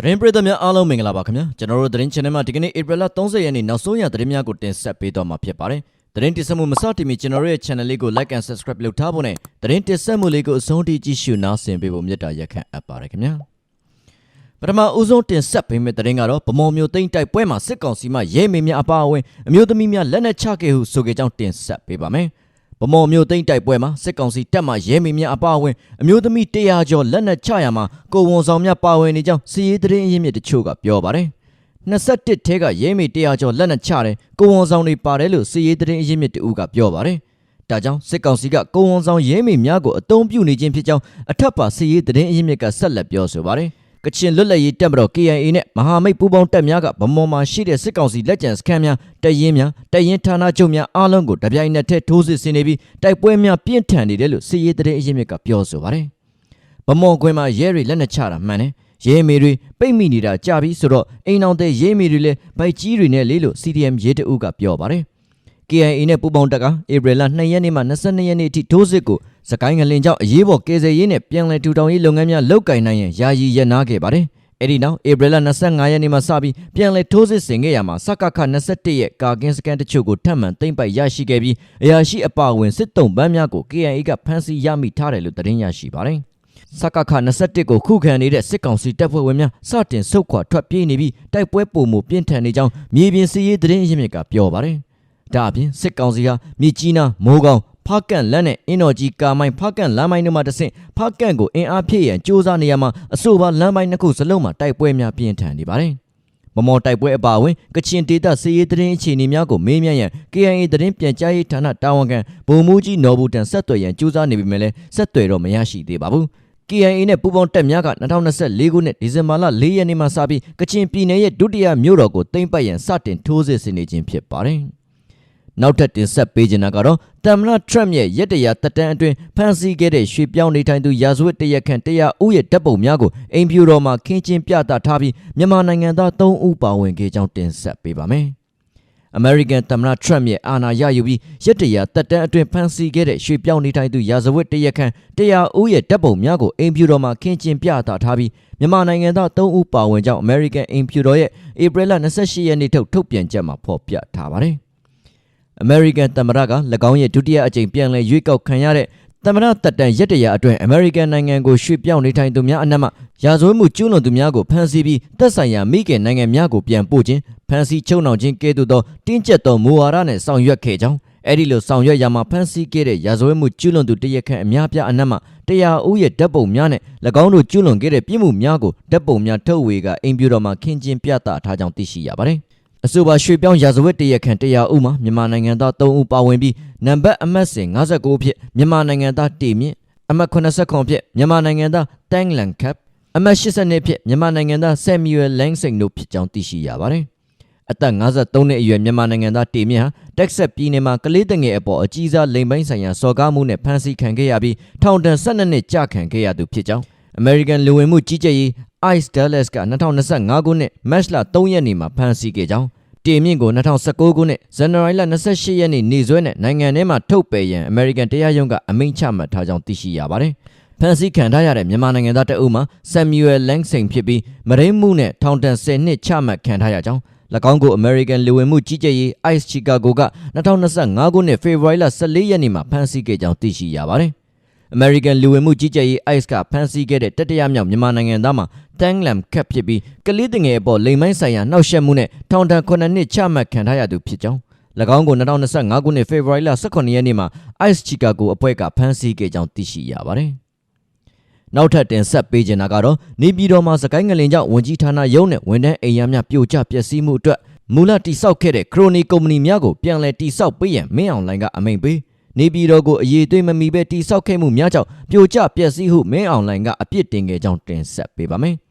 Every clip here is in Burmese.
သတင်းပရိသတ်များအားလုံးမင်္ဂလာပါခင်ဗျာကျွန်တော်တို့သတင်း channel မှာဒီကနေ့ April 30ရက်နေ့နောက်ဆုံးရသတင်းများကိုတင်ဆက်ပေးတော့မှာဖြစ်ပါတယ်သတင်းတင်ဆက်မှုမစတင်မီကျွန်တော်တို့ရဲ့ channel လေးကို like and subscribe လုပ်ထားဖို့နဲ့သတင်းတင်ဆက်မှုလေးကိုအဆုံးထိကြည့်ရှုနားဆင်ပေးဖို့မြတ်တာရက်ခံအပ်ပါတယ်ခင်ဗျာပထမဦးဆုံးတင်ဆက်ပေးမယ့်သတင်းကတော့ဗမော်မျိုးသိန်းတိုက်ပွဲမှာစစ်ကောင်စီမှရဲမေများအပါအဝင်အမျိုးသမီးများလက်နက်ချခဲ့ဟုဆိုကြကြောင်းတင်ဆက်ပေးပါမယ် ဗမော်မျိုးသိန်းတိုက်ပွဲမှာစစ်ကောင်စီတပ်မှရဲမေများအပါအဝင်အမျိုးသမီး100ကျော်လက်နက်ချရမှာကိုဝန်ဆောင်များပါဝင်နေကြောင်းစီရေးသတင်းအရင်းမြစ်တချို့ကပြောပါတယ်21ထဲကရဲမေ100ကျော်လက်နက်ချတယ်ကိုဝန်ဆောင်တွေပါတယ်လို့စီရေးသတင်းအရင်းမြစ်တူကပြောပါတယ်ဒါကြောင့်စစ်ကောင်စီကကိုဝန်ဆောင်ရဲမေများကိုအုံပြုနေခြင်းဖြစ်ကြောင်းအထက်ပါစီရေးသတင်းအရင်းမြစ်ကဆက်လက်ပြောဆိုပါတယ် ကချင်လွတ်လပ်ရေးတပ်မတော် KIA နဲ့မဟာမိတ်ပူးပေါင်းတပ်များကဗမော်မှာရှိတဲ့စစ်ကောင်စီလက်ကျန်စခန်းများတရင်များတရင်ဌာနချုပ်များအားလုံးကိုတပြိုင်နက်တည်းထိုးစစ်ဆင်နေပြီးတိုက်ပွဲများပြင်းထန်နေတယ်လို့စစ်ရေးသတင်းအရင်းမြစ်ကပြောဆိုပါတယ်။ဗမော်ကွင်းမှာရဲတွေလက်နက်ချတာမှန်တယ်။ရဲမေတွေပိတ်မိနေတာကြာပြီဆိုတော့အိမ်အောင်တဲ့ရဲမေတွေလည်းဗိုက်ကြီးတွေနဲ့လေးလို့ CDM ရဲတအုပ်ကပြောပါတယ်။ KIA နဲ့ပူးပေါင်းတပ်ကဧပြီလ2ရက်နေ့မှ22ရက်နေ့အထိထိုးစစ်ကို စကိုင်းငလင်ကြောင့်အရေးပေါ်ကယ်ဆယ်ရေးနဲ့ပြန်လည်ထူထောင်ရေးလုပ်ငန်းများလုပ်ကိုင်နိုင်ရန်ယာယီရပ်နားခဲ့ပါတယ်။အဲ့ဒီနောက်ဧပြီလ25ရက်နေ့မှစပြီးပြန်လည်ထိုးစစ်ဆင်ခဲ့ရမှာစကခ21ရဲ့ကာကင်းစကန်တချို့ကိုထပ်မံသိမ်းပိုက်ရရှိခဲ့ပြီးအရာရှိအပါအဝင်စစ်တုံးပန်းများကို KIA ကဖမ်းဆီးရမိထားတယ်လို့သတင်းရရှိပါတယ်။စကခ21ကိုခုခံနေတဲ့စစ်ကောင်စီတပ်ဖွဲ့ဝင်များစတင်ဆုတ်ခွာထွက်ပြေးနေပြီးတိုက်ပွဲပုံမှုပြင်းထန်နေကြောင်းမြေပြင်စီးရေးသတင်းအရင်းမြစ်ကပြောပါတယ်။ဒါအပြင်စစ်ကောင်စီဟာမြေကြီးနားမိုးကောင် ဖားကန့်လမ်းနဲ့အင်းတော်ကြီးကာမိုင်းဖားကန့်လမ်းမိုင်းတို့မှတဆင့်ဖားကန့်ကိုအင်အားဖြည့်ရန်စူးစမ်းနေရမှာအဆိုပါလမ်းမိုင်းနှစ်ခုစလုံးမှာတိုက်ပွဲများပြင်းထန်နေပါတယ်။မမော်တိုက်ပွဲအပါအဝင်ကချင်ဒေသစစ်ရေးသတင်းအခြေအနေများကိုမေးမြန်းရန် KIA သတင်းပြန်ကြားရေးဌာနတာဝန်ခံဗိုလ်မှူးကြီးနော်ဘူးတန်ဆက်သွယ်ရန်စူးစမ်းနေပေမဲ့လည်းဆက်သွယ်တော့မရရှိသေးပါဘူး။ KIA နဲ့ပူးပေါင်းတပ်များက2024ခုနှစ်ဒီဇင်ဘာလ4ရက်နေ့မှစပြီးကချင်ပြည်နယ်ရဲ့ဒုတိယမြို့တော်ကိုသိမ်းပိုက်ရန်စတင်ထိုးစစ်ဆင်နေခြင်းဖြစ်ပါတယ်။ နောက်ထပ်တင်ဆက်ပေးခြင်းကတော့တမ်မနာထရမ်ရဲ့ရက်တရာတက်တန်းအတွင်းဖန်ဆီးခဲ့တဲ့ရွှေပြောင်းနေထိုင်သူရာဇဝတ်တရက်ခန့်တရားဥရဲ့တပ်ပုံများကိုအိမ်ဖြူတော်မှာခင်းကျင်းပြသထားပြီးမြန်မာနိုင်ငံသား3ဦးပါဝင်ခဲ့ကြောင်းတင်ဆက်ပေးပါမယ်။ American သမ္မတ Trump ရဲ့အာဏာရယူပြီးရက်တရာတက်တန်းအတွင်းဖန်ဆီးခဲ့တဲ့ရွှေပြောင်းနေထိုင်သူရာဇဝတ်တရက်ခန့်တရားဥရဲ့တပ်ပုံများကိုအိမ်ဖြူတော်မှာခင်းကျင်းပြသထားပြီးမြန်မာနိုင်ငံသား3ဦးပါဝင်ကြောင်း American အိမ်ဖြူတော်ရဲ့ဧပြီလ28ရက်နေ့ထုတ်ထုတ်ပြန်ချက်မှာဖော်ပြထားပါတယ်။ American သမ္မတက၎င်းရဲ့ဒုတိယအကြိမ်ပြန်လည်ရွေးကောက်ခံရတဲ့သမ္မတတက်တန်ရက်တရာအတွင်း American နိုင်ငံကိုရွှေ့ပြောင်းနေထိုင်သူများအနက်မှရာဇဝတ်မှုကျူးလွန်သူများကိုဖမ်းဆီးပြီးသက်ဆိုင်ရာမိခင်နိုင်ငံများကိုပြန်ပို့ခြင်းဖမ်းဆီးချုပ်နှောင်ခြင်းကဲ့သို့သောတင်းကျပ်သောမူဝါဒနဲ့ဆောင်ရွက်ခဲ့ကြောင်းအဲ့ဒီလိုဆောင်ရွက်ရမှာဖမ်းဆီးခဲ့တဲ့ရာဇဝတ်မှုကျူးလွန်သူတရက်ခန့်အများပြားအနက်မှတရားဦးရဲ့ဓာတ်ပုံများနဲ့၎င်းတို့ကျူးလွန်ခဲ့တဲ့ပြစ်မှုများကိုဓာတ်ပုံများထုတ်ဝေကအိမ်ပြူတော်မှာခင်းကျင်းပြသထားကြောင်းသိရှိရပါတယ် အဆိုပါရွှေပြောင်းရာဇဝတ်တရက်ခန့်တရားဥမှာမြန်မာနိုင်ငံသား3ဦးပါဝင်ပြီးနံပါတ်အမှတ်စဉ်59ဖြစ်မြန်မာနိုင်ငံသားတေမြင့်အမှတ်89ဖြစ်မြန်မာနိုင်ငံသားတန်းလန်ကပ်အမှတ်82ဖြစ်မြန်မာနိုင်ငံသားဆယ်မြူယ်လန်းစိန်တို့ဖြစ်ကြောင်းသိရှိရပါတယ်အသက်53နှစ်အရွယ်မြန်မာနိုင်ငံသားတေမြင့်ဟာတက်ဆက်ပြည်နယ်မှာကလေးတငယ်အပေါ်အကြီးစားလိမ်ပိုင်းဆိုင်ရာစော်ကားမှုနဲ့ဖမ်းဆီးခံခဲ့ရပြီးထောင်ဒဏ်12နှစ်ကြာခံခဲ့ရသူဖြစ်ကြောင်း American လူဝင်မှုကြီးကြပ်ရေး ICE Dallas က2025ခုနှစ်မတ်လ3ရက်နေ့မှာဖမ်းဆီးခဲ့ကြောင်းတေမြင့်ကို2019ခုနှစ်ဇန်နဝါရီလ28ရက်နေ့နေ့စွဲနဲ့နိုင်ငံထဲမှာထုတ်ပယ်ရန် American တရားရုံးကအမိန့်ချမှတ်ထားကြောင်းသိရှိရပါတယ်။ဖမ်းဆီးခံထားရတဲ့မြန်မာနိုင်ငံသားတအုပ်မှာ Samuel Langsing ဖြစ်ပြီးမရင်းမှုနဲ့ထောင်ဒဏ်10နှစ်ချမှတ်ခံထားရကြောင်း၎င်းကို American လူဝင်မှုကြီးကြပ်ရေး ICE Chicago က2025ခုနှစ်ဖေဖော်ဝါရီလ14ရက်နေ့မှာဖမ်းဆီးခဲ့ကြောင်းသိရှိရပါတယ်။ American လူဝင်မှုကြီးကြပ်ရေး ICE ကဖမ်းဆီးခဲ့တဲ့တတိယမြောက်မြန်မာနိုင်ငံသားမှာတန်းလမ်ခက်ဖြစ်ပြီးကလေးတငယ်အပေါ်လိမ်မိုင်းဆိုင်ရာနှောက်ယှက်မှုနဲ့ထောင်ဒဏ်9နှစ်ချမှတ်ခံထားရသူဖြစ်ကြောင်း၎င်းကို2025ခုနှစ်ဖေဖော်ဝါရီလ18ရက်နေ့မှာ ICE Chicago အဖွဲ့ကဖမ်းဆီးခဲ့ကြောင်းသိရှိရပါတယ်။နောက်ထပ်တင်ဆက်ပေးချင်တာကတော့နေပြည်တော်မှာစကိုင်းငလင်ကြောင့်ဝန်ကြီးဌာနရုံးနဲ့ဝန်ထမ်းအိမ်ယာများပြိုကျပျက်စီးမှုအတွက်မူလတိစောက်ခဲ့တဲ့ခရိုနီကုမ္ပဏီများကိုပြန်လည်တိစောက်ပေးရန်မင်းအောင်လှိုင်ကအမိန့်ပေး နေပြည်တော်ကိုအရေးသွေးမမီပဲတိဆောက်ခဲ့မှုများကြောင့်ပြိုကျပျက်စီးဟုမင်းအောင်လှိုင်ကအပြစ်တင်ခဲ့ကြောင်းတင်ဆက်ပေးပါမယ်။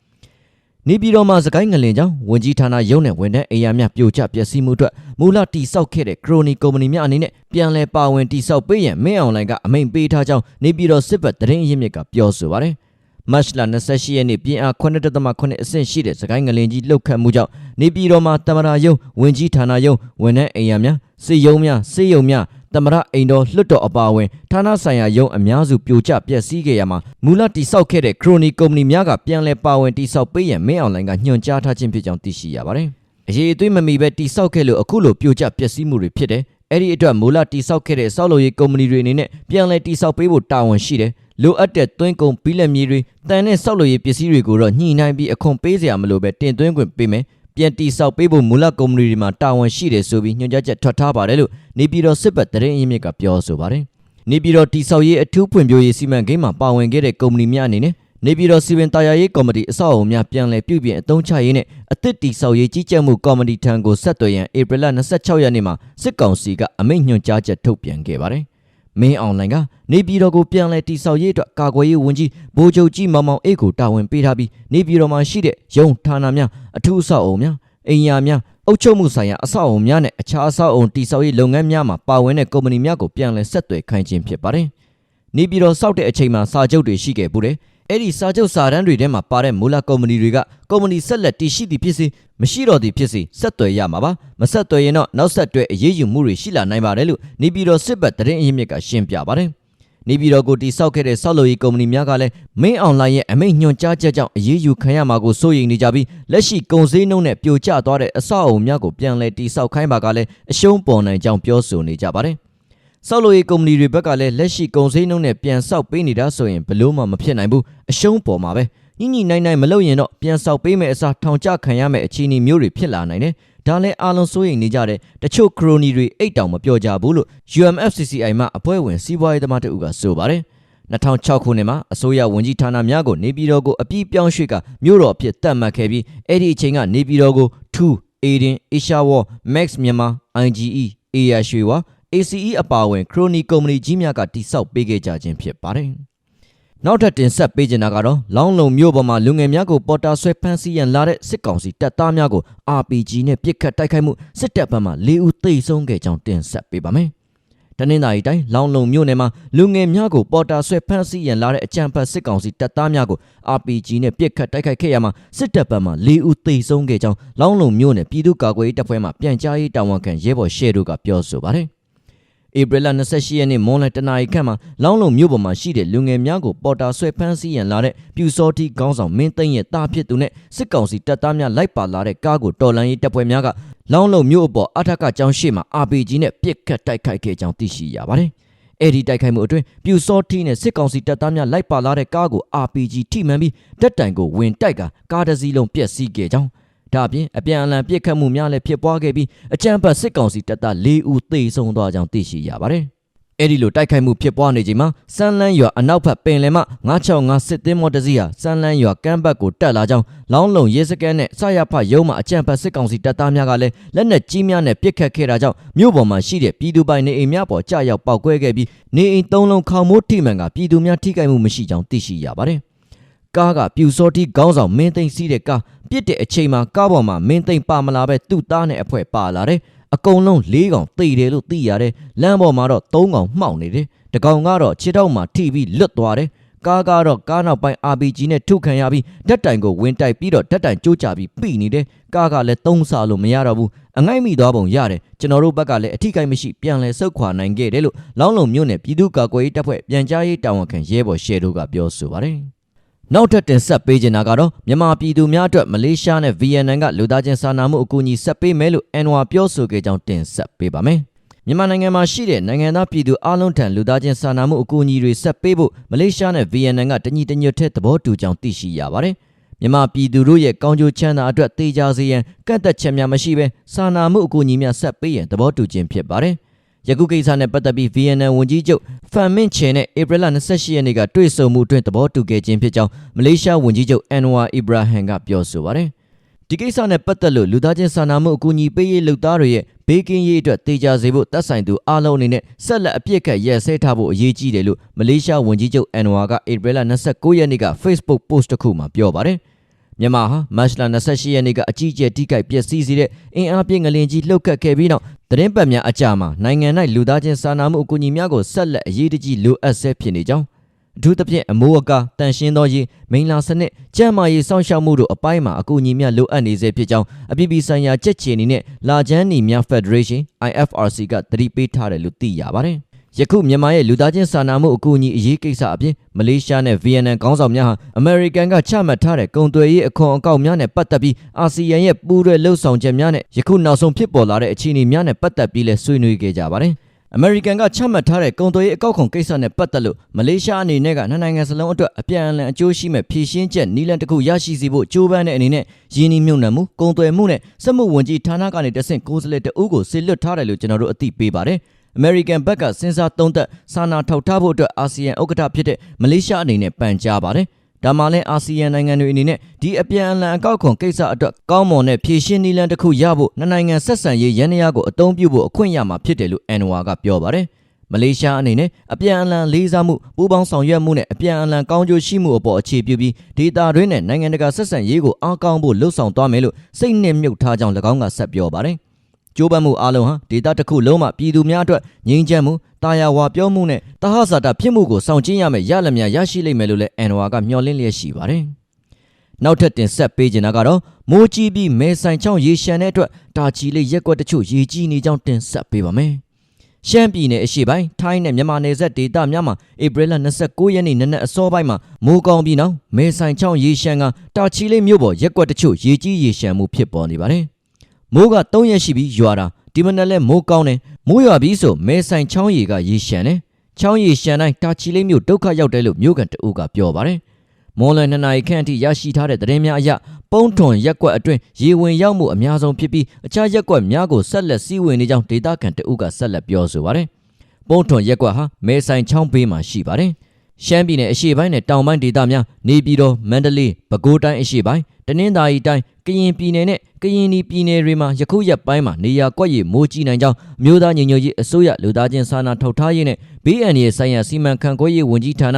နေပြည်တော်မှာစကိုင်းငလင်ကြောင့်ဝန်ကြီးဌာနရုံးနဲ့ဝန်ထမ်းအိမ်ယာများပြိုကျပျက်စီးမှုအတွက်မူလတိဆောက်ခဲ့တဲ့ခရိုနီကုမ္ပဏီများအနေနဲ့ပြန်လည်ပါဝင်တိဆောက်ပေးရန်မင်းအောင်လှိုင်ကအမိန့်ပေးထားကြောင်းနေပြည်တော်စစ်ဘက်သတင်းအရင်းမြစ်ကပြောဆိုပါတယ်။မတ်လ28ရက်နေ့ပြင်အား9.8အဆင့်ရှိတဲ့စကိုင်းငလင်ကြီးလှုပ်ခတ်မှုကြောင့်နေပြည်တော်မှာတမရာယုံဝင်ကြီးဌာနယုံဝန်ထမ်းအိမ်ယာများစစ်ရုံးများစစ်ရုံများ တမရအိမ်တော်လွတ်တော်အပါအဝင်ဌာနဆိုင်ရာရုံးအများစုပြိုကျပျက်စီးခဲ့ရမှာမူလတိစောက်ခဲ့တဲ့ခရိုနီကုမ္ပဏီများကပြန်လည်ပါဝင်တိစောက်ပေးရန်မင်းအွန်လိုင်းကညွှန်ကြားထားခြင်းဖြစ်ကြောင်းသိရှိရပါတယ်။အရေးအသွေးမမီပဲတိစောက်ခဲ့လို့အခုလိုပြိုကျပျက်စီးမှုတွေဖြစ်တယ်။အဲ့ဒီအတွက်မူလတိစောက်ခဲ့တဲ့စောက်လို့ရေးကုမ္ပဏီတွေအနေနဲ့ပြန်လည်တိစောက်ပေးဖို့တာဝန်ရှိတယ်။လိုအပ်တဲ့သွင်းကုန်ပြီးလက်မြေတွေတန်တဲ့စောက်လို့ရေးပစ္စည်းတွေကိုတော့ညှိနှိုင်းပြီးအခွန်ပေးစရာမလိုပဲတင်သွင်းခွင့်ပေးမယ်။ ပြန်တိစောက်ပေးဖို့မူလကုမ္ပဏီတွေမှာတာဝန်ရှိတယ်ဆိုပြီးညွှန်ကြားချက်ထွက်ထားပါတယ်လို့နေပြည်တော်စစ်ပတ်တရင်အင်းမြစ်ကပြောဆိုပါတယ်။နေပြည်တော်တိစောက်ရေးအထူးဖွံ့ဖြိုးရေးစီမံကိန်းမှာပါဝင်ခဲ့တဲ့ကုမ္ပဏီများအနေနဲ့နေပြည်တော်စီပင်တာယာရေးကော်မတီအဆောက်အအုံများပြန်လည်ပြုပြင်အသုံးချရေးနဲ့အသစ်တိစောက်ရေးကြီးကြပ်မှုကော်မတီထံကိုဆက်သွယ်ရန်ဧပြီလ26ရက်နေ့မှာစစ်ကောင်စီကအမိန့်ညွှန်ကြားချက်ထုတ်ပြန်ခဲ့ပါတယ်။ မင်းအွန်လိုင်းကနေပြည်တော်ကိုပြန်လည်တိစောက်ရေးအတွက်ကာကွယ်ရေးဝန်ကြီးဗိုလ်ချုပ်ကြီးမောင်မောင်အေးကိုတာဝန်ပေးထားပြီးနေပြည်တော်မှာရှိတဲ့ရုံဌာနများအထူးအဆောက်အအုံများအိမ်ယာများအုပ်ချုပ်မှုဆိုင်ရာအဆောက်အအုံများနဲ့အခြားအဆောက်အအုံတိစောက်ရေးလုပ်ငန်းများမှာပါဝင်တဲ့ကုမ္ပဏီများကိုပြန်လည်ဆက်သွယ်ခိုင်းခြင်းဖြစ်ပါတယ်။နေပြည်တော်စောက်တဲ့အချိန်မှာစာချုပ်တွေရှိခဲ့ဘူးတယ်။ အဲ့ဒီစာချုပ်စာတမ်းတွေထဲမှာပါတဲ့မူလကုမ္ပဏီတွေကကုမ္ပဏီဆက်လက်တည်ရှိသည်ဖြစ်စေမရှိတော့သည်ဖြစ်စေဆက်သွယ်ရမှာပါ။မဆက်သွယ်ရင်တော့နောက်ဆက်တွဲအရေးယူမှုတွေရှိလာနိုင်ပါတယ်လို့နေပြည်တော်စစ်ဘက်တရင်အရင်းမြစ်ကရှင်းပြပါတယ်။နေပြည်တော်ကိုတိစောက်ခဲ့တဲ့ဆောက်လုပ်ရေးကုမ္ပဏီများကလည်းမင်းအွန်လိုင်းရဲ့အမိန့်ညွှန်ကြားချက်ကြောင့်အရေးယူခံရမှာကိုစိုးရိမ်နေကြပြီးလက်ရှိကုန်စည်နှုန်းနဲ့ပြိုကျသွားတဲ့အဆောက်အအုံများကိုပြန်လည်တိစောက်ခိုင်းပါကလည်းအရှုံးပေါ်နိုင်ကြောင်းပြောဆိုနေကြပါတယ်။ ဆောက်လုပ်ရေးကုမ္ပဏီတွေဘက်ကလည်းလက်ရှိကုန်စည်နှုန်းနဲ့ပြန်ဆောက်ပေးနေတာဆိုရင်ဘလို့မှမဖြစ်နိုင်ဘူးအရှုံးပေါ်မှာပဲညညနိုင်နိုင်မလုပ်ရင်တော့ပြန်ဆောက်ပေးမယ်အစားထောင်ချခံရမယ်အခြေအနေမျိုးတွေဖြစ်လာနိုင်တယ်။ဒါလည်းအားလုံးစိုးရိမ်နေကြတဲ့တချို့ခရိုနီတွေအိတ်တောင်မပြောကြဘူးလို့ UMFCCI မှအဖွဲ့ဝင်စီးပွားရေးသမားတအုပ်ကဆိုပါတယ်။2006ခုနှစ်မှာအစိုးရဝန်ကြီးဌာနများကိုနေပြည်တော်ကိုအပြည့်ပြောင်းရွှေ့ကမြို့တော်အဖြစ်တတ်မှတ်ခဲ့ပြီးအဲ့ဒီအချိန်ကနေပြည်တော်ကို2 Aiden Asia War Max မြန်မာ IGE Air ရွှေဝါ ACE အပါအဝင်ခရိုနီကုမ္ပဏီကြီးများကတိစောက်ပေးခဲ့ကြခြင်းဖြစ်ပါတယ်။နောက်ထပ်တင်ဆက်ပေးချင်တာကတော့လောင်းလုံမြို့ပေါ်မှာလူငယ်များကိုပေါ်တာဆွဲဖမ်းဆီးရန်လာတဲ့စစ်ကောင်စီတပ်သားများကို RPG နဲ့ပစ်ခတ်တိုက်ခိုက်မှုစစ်တပ်ဘက်မှ၄ဦးသေဆုံးခဲ့ကြောင်းတင်ဆက်ပေးပါမယ်။တနင်္လာရီတိုင်းလောင်းလုံမြို့နယ်မှာလူငယ်များကိုပေါ်တာဆွဲဖမ်းဆီးရန်လာတဲ့အကြမ်းဖက်စစ်ကောင်စီတပ်သားများကို RPG နဲ့ပစ်ခတ်တိုက်ခိုက်ခဲ့ရမှာစစ်တပ်ဘက်မှ၄ဦးသေဆုံးခဲ့ကြောင်းလောင်းလုံမြို့နယ်ပြည်သူ့ကာကွယ်ရေးတပ်ဖွဲ့မှပြန်ကြားရေးတာဝန်ခံရဲဘော်ရှဲတို့ကပြောဆိုပါတယ်။ ဧပြီလ28ရက်နေ့မွန်းလယ်တနာရီခန့်မှာလောင်းလုံမြို့ပေါ်မှာရှိတဲ့လူငယ်များကိုပေါ်တာဆွဲဖမ်းဆီးရန်လာတဲ့ပြူစောတိခေါင်းဆောင်မင်းသိန်းရဲ့တာဖြစ်သူနဲ့စစ်ကောင်စီတပ်သားများလိုက်ပါလာတဲ့ကားကိုတော်လန်ရေးတပ်ဖွဲ့များကလောင်းလုံမြို့အပေါ်အထက်ကကျောင်းရှိမှာ RPG နဲ့ပစ်ခတ်တိုက်ခိုက်ခဲ့ကြောင်းသိရှိရပါတယ်။အဲ့ဒီတိုက်ခိုက်မှုအတွင်းပြူစောတိနဲ့စစ်ကောင်စီတပ်သားများလိုက်ပါလာတဲ့ကားကို RPG ထိမှန်ပြီးတပ်တိုင်ကိုဝင်တိုက်ကကားတစ်စီးလုံးပျက်စီးခဲ့ကြောင်း ဒါအပြင်အပြန်အလှန်ပြစ်ခတ်မှုများလည်းဖြစ်ပွားခဲ့ပြီးအကြမ်းဖက်စစ်ကောင်စီတပ်သား၄ဦးသေဆုံးသွားကြောင်းသိရှိရပါတယ်။အဲ့ဒီလိုတိုက်ခိုက်မှုဖြစ်ပွားနေချိန်မှာစမ်းလန်းရွာအနောက်ဘက်ပင်လယ်မှ965စစ်သည်မော်တစီဟာစမ်းလန်းရွာကမ်းဘက်ကိုတက်လာကြောင်းလောင်းလုံရဲစခန်းနဲ့ဆရဖရုံးမှအကြမ်းဖက်စစ်ကောင်စီတပ်သားများကလည်းလက်နက်ကြီးများနဲ့ပစ်ခတ်ခဲ့တာကြောင့်မြို့ပေါ်မှာရှိတဲ့ပြည်သူပိုင်နေအိမ်များပေါ်ကြာရောက်ပောက်ကွဲခဲ့ပြီးနေအိမ်၃လုံးခေါင်မိုးထိမှန်ကပြည်သူများထိခိုက်မှုမရှိကြောင်းသိရှိရပါတယ်။ ကားကပြူစောတိခေါင်းဆောင်မင်းသိန်းစီးတဲ့ကားပြစ်တဲ့အချိန်မှာကားပေါ်မှာမင်းသိမ့်ပါမလာပဲသူ့သားနဲ့အဖွဲပါလာတယ်အကုံလုံး၄កောင်တိတယ်လို့သိရတယ်လမ်းပေါ်မှာတော့၃កောင်မှောက်နေတယ်တကောင်ကတော့ခြေထောက်မှာထိပြီးလွတ်သွားတယ်ကားကတော့ကားနောက်ပိုင်း RPG နဲ့ထုခံရပြီးဓာတ်တိုင်ကိုဝင်တိုက်ပြီးတော့ဓာတ်တိုင်ကျိုးချပြီးပြိနေတယ်ကားကလည်းသုံးဆလို့မရတော့ဘူးအငိုက်မိသွားပုံရတယ်ကျွန်တော်တို့ဘက်ကလည်းအထိကိမရှိပြန်လဲဆုတ်ခွာနိုင်ခဲ့တယ်လို့လောင်းလုံမြို့နယ်ပြည်သူ့ကာကွယ်ရေးတပ်ဖွဲ့ပြန်ကြားရေးတာဝန်ခံရဲဘော်ရှယ်တို့ကပြောဆိုပါတယ် နောက်ထပ်တင်ဆက်ပေးချင်တာကတော့မြန်မာပြည်သူများအတွက်မလေးရှားနဲ့ VNN ကလူသားချင်းစာနာမှုအကူအညီဆက်ပေးမယ်လို့ NWA ပြောဆိုခဲ့ကြောင်းတင်ဆက်ပေးပါမယ်။မြန်မာနိုင်ငံမှာရှိတဲ့နိုင်ငံသားပြည်သူအလုံးထံလူသားချင်းစာနာမှုအကူအညီတွေဆက်ပေးဖို့မလေးရှားနဲ့ VNN ကတညီတညွတ်တဲ့သဘောတူကြောင်းသိရှိရပါတယ်။မြန်မာပြည်သူတို့ရဲ့ကောင်းကျိုးချမ်းသာအတွက်တေချာစေရန်ကန့်သက်ချက်များမရှိဘဲစာနာမှုအကူအညီများဆက်ပေးရန်သဘောတူခြင်းဖြစ်ပါတယ်။ယခုကိစ္စနဲ့ပတ်သက်ပြီး VNN ဝန်ကြီးချုပ် ဖန်မင့်ချင်နဲ့ဧပြီလ28ရက်နေ့ကတွေ့ဆုံမှုအတွင်းသဘောတူခဲ့ခြင်းဖြစ်ကြောင်းမလေးရှားဝန်ကြီးချုပ်အန်ဝါအီဘရာဟန်ကပြောဆိုပါတယ်။ဒီကိစ္စနဲ့ပတ်သက်လို့လူသားချင်းစာနာမှုအကူအညီပေးရေးလုပ်သားတွေရဲ့ဘေးကင်းရေးအတွက်တေချာစေဖို့တပ်ဆိုင်သူအားလုံးအနေနဲ့ဆက်လက်အပြစ်ခတ်ရဲစဲထားဖို့အရေးကြီးတယ်လို့မလေးရှားဝန်ကြီးချုပ်အန်ဝါကဧပြီလ29ရက်နေ့က Facebook post တစ်ခုမှာပြောပါတယ်။ မြန်မာဟာမတ်လ28ရက်နေ့ကအကြီးအကျယ်ထိခိုက်ပျက်စီးစေတဲ့အင်အားပြင်းငလင်ကြီးလှုပ်ခတ်ခဲ့ပြီးနောက်သတင်းပတ်များအကြမှာနိုင်ငံ၌လူသားချင်းစာနာမှုအကူအညီများကိုဆက်လက်အရေးတကြီးလိုအပ်ဆဲဖြစ်နေကြောင်းအထူးသဖြင့်အမိုးအကာတန်ရှင်းသောရေမိန်လာစနစ်ကျန်းမာရေးစောင့်ရှောက်မှုတို့အပိုင်းမှာအကူအညီများလိုအပ်နေစေဖြစ်ကြောင်းအပြည်ပြည်ဆိုင်ရာကြက်ချီအနေနဲ့လာချမ်းနီများ Federation IFRC ကသတိပေးထားတယ်လို့သိရပါတယ် ယခုမြန်မာရဲ့လူသားချင်းစာနာမှုအကူအညီအရေးကိစ္စအပြင်မလေးရှားနဲ့ဗီယက်နမ်ခေါင်းဆောင်များဟာအမေရိကန်ကချမှတ်ထားတဲ့ကုန်သွယ်ရေးအခွန်အကောက်များနဲ့ပတ်သက်ပြီးအာဆီယံရဲ့ပူးတွဲလှုပ်ဆောင်ချက်များနဲ့ယခုနောက်ဆုံးဖြစ်ပေါ်လာတဲ့အခြေအနေများနဲ့ပတ်သက်ပြီးလဲဆွေးနွေးခဲ့ကြပါတယ်။အမေရိကန်ကချမှတ်ထားတဲ့ကုန်သွယ်ရေးအကောက်ခွန်ကိစ္စနဲ့ပတ်သက်လို့မလေးရှားအနေနဲ့ကနှစ်နိုင်ငံစလုံးအတွက်အပြန်အလှန်အကျိုးရှိမဲ့ဖြည့်ရှင်းချက်နည်းလမ်းတစ်ခုရရှိစေဖို့ကြိုးပမ်းတဲ့အနေနဲ့ရင်းနှီးမြှုပ်နှံမှုကုန်သွယ်မှုနဲ့စက်မှုဝန်ကြီးဌာနကနေတဆင့်ကိုယ်စားလှယ်တအုပ်ကိုဆေလွတ်ထားတယ်လို့ကျွန်တော်တို့အသိပေးပါတယ်။ American ဘက်ကစဉ်းစားသုံးသပ်စာနာထောက်ထားဖို့အတွက်အာဆီယံဥက္ကဋ္ဌဖြစ်တဲ့မလေးရှားအနေနဲ့ပန်ကြားပါတယ်။ဒါမှလည်းအာဆီယံနိုင်ငံတွေအနေနဲ့ဒီအပြန်အလှန်အကောက်ခွန်ကိစ္စအတွက်ကောင်းမွန်တဲ့ဖြည့်ရှင်းနည်းလမ်းတစ်ခုရဖို့နှစ်နိုင်ငံဆက်ဆံရေးရန်ရာကိုအသုံးပြုဖို့အခွင့်ရမှာဖြစ်တယ်လို့အန်ဝါကပြောပါတယ်။မလေးရှားအနေနဲ့အပြန်အလှန်လေးစားမှုပူးပေါင်းဆောင်ရွက်မှုနဲ့အပြန်အလှန်ကောင်းကျိုးရှိမှုအပေါ်အခြေပြုပြီးဒေတာတွင်းနဲ့နိုင်ငံတကာဆက်ဆံရေးကိုအားကောင်းဖို့လှုံ့ဆော်သွားမယ်လို့စိတ်နှမြုပ်ထားကြောင်း၎င်းကဆက်ပြောပါတယ်။ ကြိုးပမ်းမှုအလုံးဟာဒေတာတစ်ခုလုံးမှာပြည်သူများအတွက်ငြိမ်းချမ်းမှုတာယာဝါပြောမှုနဲ့တဟဇာတာဖြစ်မှုကိုဆောင်ကျင်းရမယ်ရလမြရရှိလိမ့်မယ်လို့လည်းအန်ဝါကမျှော်လင့်လျက်ရှိပါတယ်။နောက်ထပ်တင်ဆက်ပေးချင်တာကတော့မိုးကြီးပြီးမဲဆိုင်ချောင်းရေရှမ်းတဲ့အတွက်တာချီလေးရက်ကွက်တချို့ရေကြီးနေကြောင်းတင်ဆက်ပေးပါမယ်။ရှမ်းပြည်နယ်အရှေ့ပိုင်းထိုင်းနဲ့မြန်မာနယ်စပ်ဒေသများမှာဧပြီလ29ရက်နေ့နနက်အစောပိုင်းမှာမိုးကောင်းပြီးနောက်မဲဆိုင်ချောင်းရေရှမ်းကတာချီလေးမြို့ပေါ်ရက်ကွက်တချို့ရေကြီးရေရှမ်းမှုဖြစ်ပေါ်နေပါတယ်။ မိုးက3ရက်ရှိပြီးရွာတာဒီမနက်လဲမိုးကောင်းတယ်မိုးရွာပြီးဆိုမဲဆိုင်ချောင်းရီကရေရှမ်းတယ်ချောင်းရီရှမ်းတိုင်းတာချီလေးမျိုးဒုက္ခရောက်တယ်လို့မြို့ကန်တအုပ်ကပြောပါတယ်မွန်လွယ်နှစ်နာရီခန့်အထိရရှိထားတဲ့သတင်းများအရပုံးထွန်ရက်ကွက်အတွင်းရေဝင်ရောက်မှုအများဆုံးဖြစ်ပြီးအခြားရက်ကွက်များကိုဆက်လက်စီးဝင်နေကြောင်းဒေတာကန်တအုပ်ကဆက်လက်ပြောဆိုပါတယ်ပုံးထွန်ရက်ကွက်ဟာမဲဆိုင်ချောင်းဘေးမှာရှိပါတယ် ရှမ်းပြည်နယ်အရှေ့ပိုင်းနဲ့တောင်ပိုင်းဒေသများနေပြည်တော်မန္တလေးပဲခူးတိုင်းအရှေ့ပိုင်းတနင်္သာရီတိုင်းကရင်ပြည်နယ်နဲ့ကရင်ပြည်နယ်တွေမှာယခုရက်ပိုင်းမှာနေရာကွက်ရည်မိုးကြီးနိုင်ကြောင်းအမျိုးသားညီညွတ်ရေးအစိုးရလူသားချင်းစာနာထောက်ထားရေးနဲ့ BN ရဲ့ဆိုင်ရာစီမံခန့်ခွဲရေးဝန်ကြီးဌာန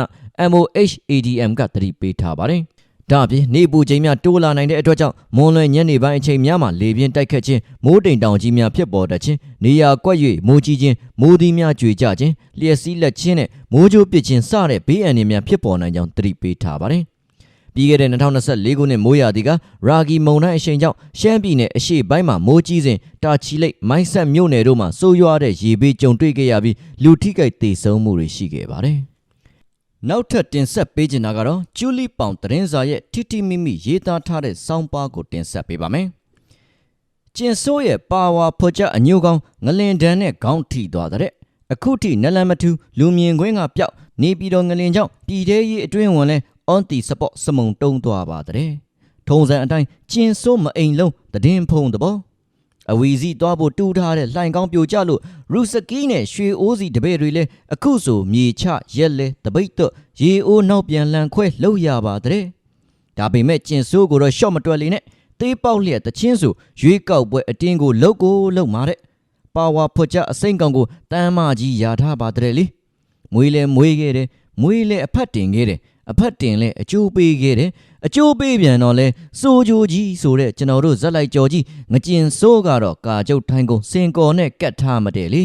MOHADM ကတတိပေးထားပါတယ်။ ဒါအပြင်နေပူချိန်များတိုးလာနိုင်တဲ့အတွက်ကြောင့်မွန်လွယ်ညနေပိုင်းအချိန်များမှာလေပြင်းတိုက်ခတ်ခြင်းမိုးတိမ်တောင်ကြီးများဖြစ်ပေါ်တတ်ခြင်းနေရာကွက်၍မိုးကြီးခြင်းမိုးသီးများကြွေကျခြင်းလျှက်စီးလက်ခြင်းနဲ့မိုးကြိုးပစ်ခြင်းစတဲ့ဘေးအန္တရာယ်များဖြစ်ပေါ်နိုင်ကြောင်းတတိပေးထားပါတယ်။ပြီးခဲ့တဲ့2024ခုနှစ်မိုးရာသီကရာဂီမုန်တိုင်းအရှိန်ကြောင့်ရှမ်းပြည်နယ်အရှေ့ပိုင်းမှာမိုးကြီးစဉ်တာချီလိတ်မိုင်းဆက်မြို့နယ်တို့မှာစိုးရွားတဲ့ရေဘေးကြုံတွေ့ခဲ့ရပြီးလူထိခိုက်ဒေဆုံးမှုတွေရှိခဲ့ပါတယ်။ နောက်ထပ်တင်ဆက်ပေးချင်တာကတော့ကျူလီပေါင်သတင်းစာရဲ့ထိထိမိမိရေးသားထားတဲ့စောင်းပါးကိုတင်ဆက်ပေးပါမယ်။ကျင်ဆိုးရဲ့ပါဝါဖွချက်အညိုကောင်ငလင်တန်းနဲ့ခေါင်းထိသွားတဲ့အခုထိနလန်မထူလူမြင်ကွင်းကပျောက်နေပြီးတော့ငလင်ကြောင့်ပြည်သေးရေးအတွင်းဝင်လဲ on the spot စမုံတုံးသွားပါတဲ့ထုံစံအတိုင်းကျင်စိုးမအိမ်လုံးတည်င်းဖုံတဘော အဝီစီသွားဖို့တူးထားတဲ့လှိုင်ကောင်းပြိုကျလို့ရူစကီနဲ့ရွှေအိုးစီတပည့်တွေလည်းအခုဆိုမြေချရက်လဲတပိတ်တော့ရေအိုးနောက်ပြန်လန်ခွဲလှုပ်ရပါတဲ့ဒါပေမဲ့ကျင်စိုးကိုတော့ရှော့မတွက်လေနဲ့သေးပေါက်လျက်တချင်းဆိုရွေးကောက်ပွဲအတင်းကိုလှုပ်ကိုလှုပ်มาတဲ့ပါဝါဖွက်ကြအစိမ့်ကောင်ကိုတမ်းမကြီးယာထားပါတဲ့လေမွေးလဲမွေးခဲ့တယ်မွေးလဲအဖတ်တင်ခဲ့တယ်အဖက်တင်လဲအကျိုးပေးခဲ့တယ် အကျိုးပေးပြန်တော့လဲစိုးကြိုကြီးဆိုတဲ့ကျွန်တော်တို့ဇက်လိုက်ကြော်ကြီးငကျင်စိုးကတော့ကာကျုပ်ထိုင်းကုန်စင်ကော်နဲ့ကတ်ထားမတယ်လေ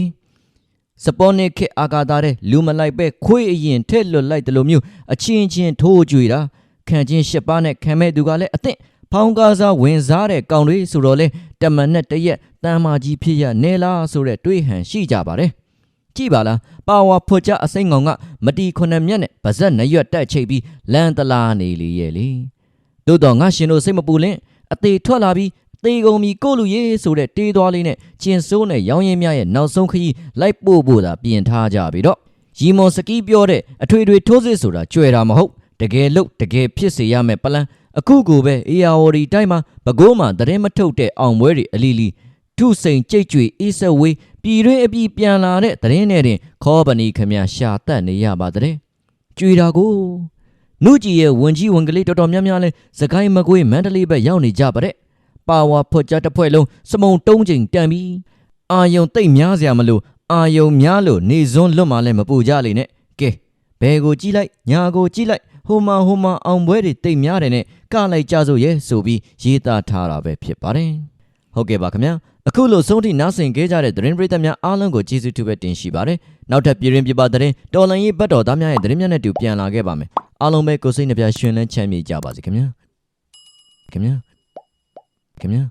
စပေါ်နစ်ခေအာကာသားတဲ့လူမလိုက်ပဲခွေးအရင်ထက်လွတ်လိုက်တယ်လို့မျိုးအချင်းချင်းထိုးကြွေတာခံချင်းရှစ်ပါးနဲ့ခံမဲ့သူကလည်းအသင့်ဖောင်းကားစားဝင်စားတဲ့ကောင်တွေဆိုတော့လဲတမန်နဲ့တရက်တမ်းမာကြီးဖြစ်ရနဲလားဆိုတဲ့တွေးဟန်ရှိကြပါတယ် ကြည့်ပါလားပါဝါဖွကြအစိမ့်ကောင်ကမတီခုနှစ်မျက်နဲ့ဗဇက်နရွက်တက်ချိတ်ပြီးလန်တလာနေလေရဲ့လေတို့တော့ငါရှင်တို့စိတ်မပူလင့်အသေးထွက်လာပြီးသေးကုန်ပြီကိုလူရေးဆိုတဲ့တေးသွားလေးနဲ့ကျင်စိုးနဲ့ရောင်းရင်များရဲ့နောက်ဆုံးခရီးလိုက်ပို့ဖို့သာပြင်ထားကြပြီတော့ရီမွန်စကီပြောတဲ့အထွေထွေထိုးစစ်ဆိုတာကြွယ်တာမဟုတ်တကယ်လို့တကယ်ဖြစ်စေရမယ်ပလန်အခုကိုပဲ ARD တိုင်းမှာဘကိုးမှာသတင်းမထုတ်တဲ့အောင်ပွဲတွေအလီလီ ထုစိန်ကြိတ်ကြွေအေးဆက်ဝေးပြည်တွင်းအပြည်ပြန်လာတဲ့သတင်းနဲ့တင်ခေါ်ပနီခမရှာတက်နေရပါတဲ့ကြွေတာကိုနုကြည်ရဲ့ဝင်ကြီးဝင်ကလေးတော်တော်များများလဲစကိုင်းမကွေးမန္တလေးဘက်ရောက်နေကြပါတဲ့ပါဝါဖွက်ကြတစ်ဖွဲ့လုံးစမုံတုံးချိန်တန်ပြီးအာယုံတိတ်များစရာမလို့အာယုံများလို့နေစွန်းလွတ်မှလည်းမပူကြလေနဲ့ကဲဘယ်ကိုကြည့်လိုက်ညာကိုကြည့်လိုက်ဟိုမှာဟိုမှာအောင်ပွဲတွေတိတ်များတယ်နဲ့ကလိုက်ကြစို့ရဲ့ဆိုပြီးရေးသားထားတာပဲဖြစ်ပါတယ်ဟုတ်ကဲ့ပါခင်ဗျာ အခုလိုဆုံးထိနားဆင်ခဲ့ကြတဲ့သတင်းပရိသတ်များအားလုံးကိုကျေးဇူးတူပဲတင်ရှိပါတယ်နောက်ထပ်ပြည်ရင်ပြပသတင်းတော်လန်ရေးဘတ်တော်သားများရဲ့သတင်းများနဲ့တူပြန်လာခဲ့ပါမယ်အားလုံးပဲကိုယ်စိတ်နှပြရှင်လန်းချမ်းမြေ့ကြပါစေခင်ဗျာခင်ဗျာခင်ဗျာ